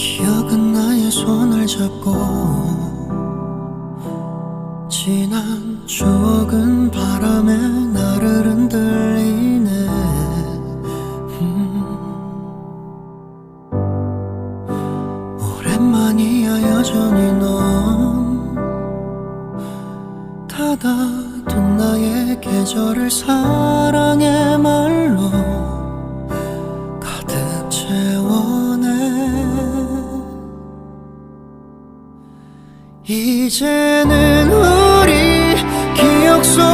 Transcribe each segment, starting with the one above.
기억은 나의 손을 잡고 지난 추억은 바람에 나를 흔들리네. 음. 오랜만이야 여전히 넌. 닫아둔 나의 계절을 사랑의 말로 이제는 우리 기억 속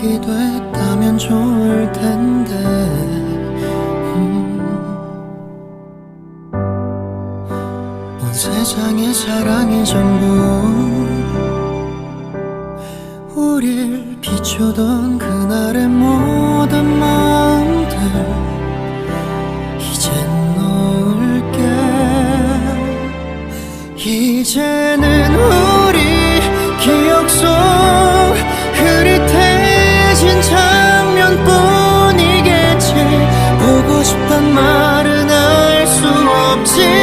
기억이 됐다면 좋을 텐데. 음. 온 세상의 사랑이 전부 우릴 비추던 그날의 모든 마음들. 이젠 놓을게. 이제 情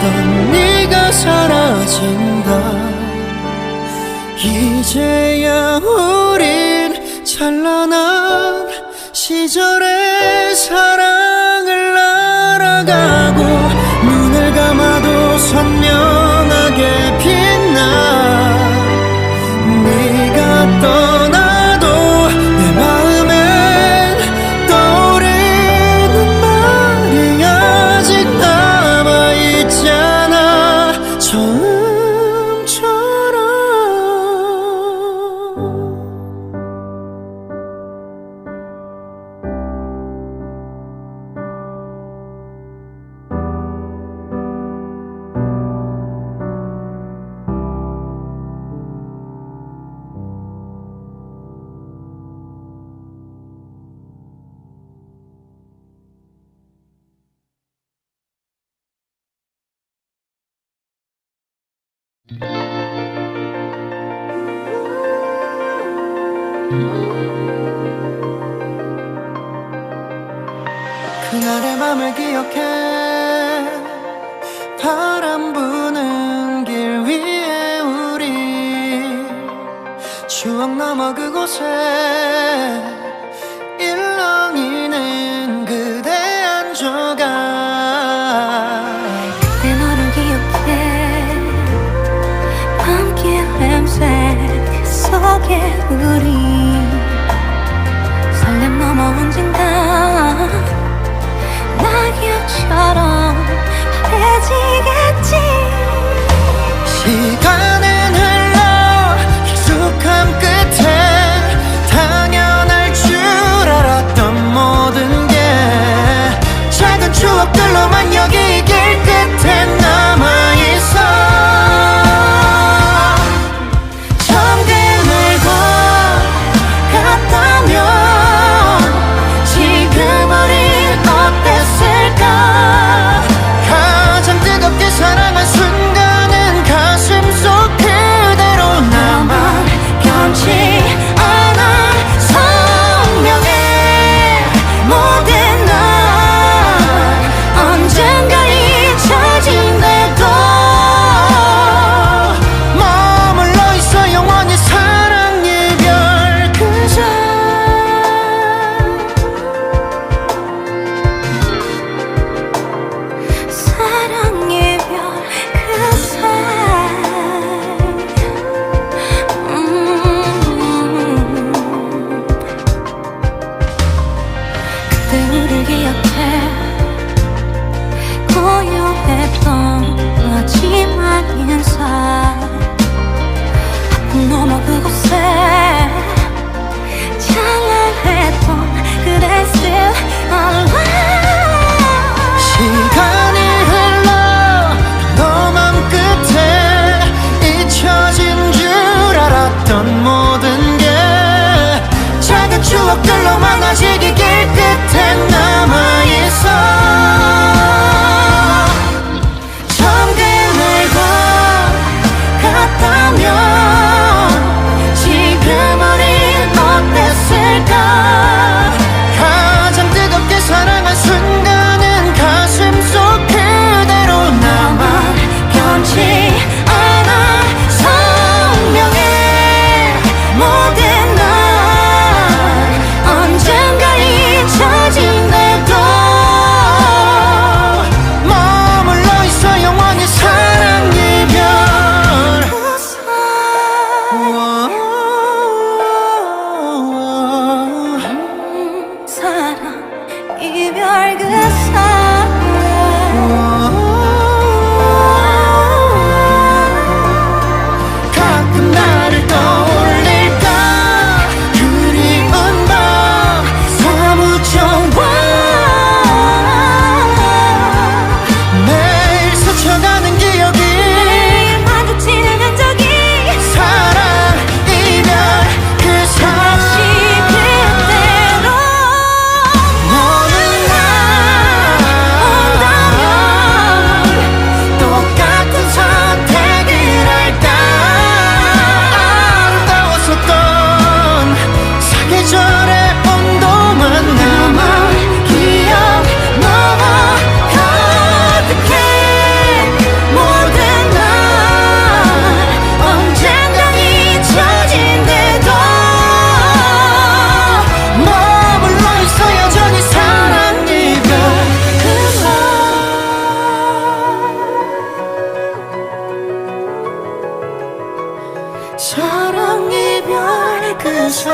가리던 네가 사라진다. 이제야 우린 찬란한 시절의 사 그날의 밤을 기억해. 바람 부는 길 위에 우리 추억 넘어 그곳에 일렁이는 우리를 기억해 고요했던 마지막 인사. 아픔 넘어 그곳에 찬란했던 그대 still alive 사랑 이별 그사.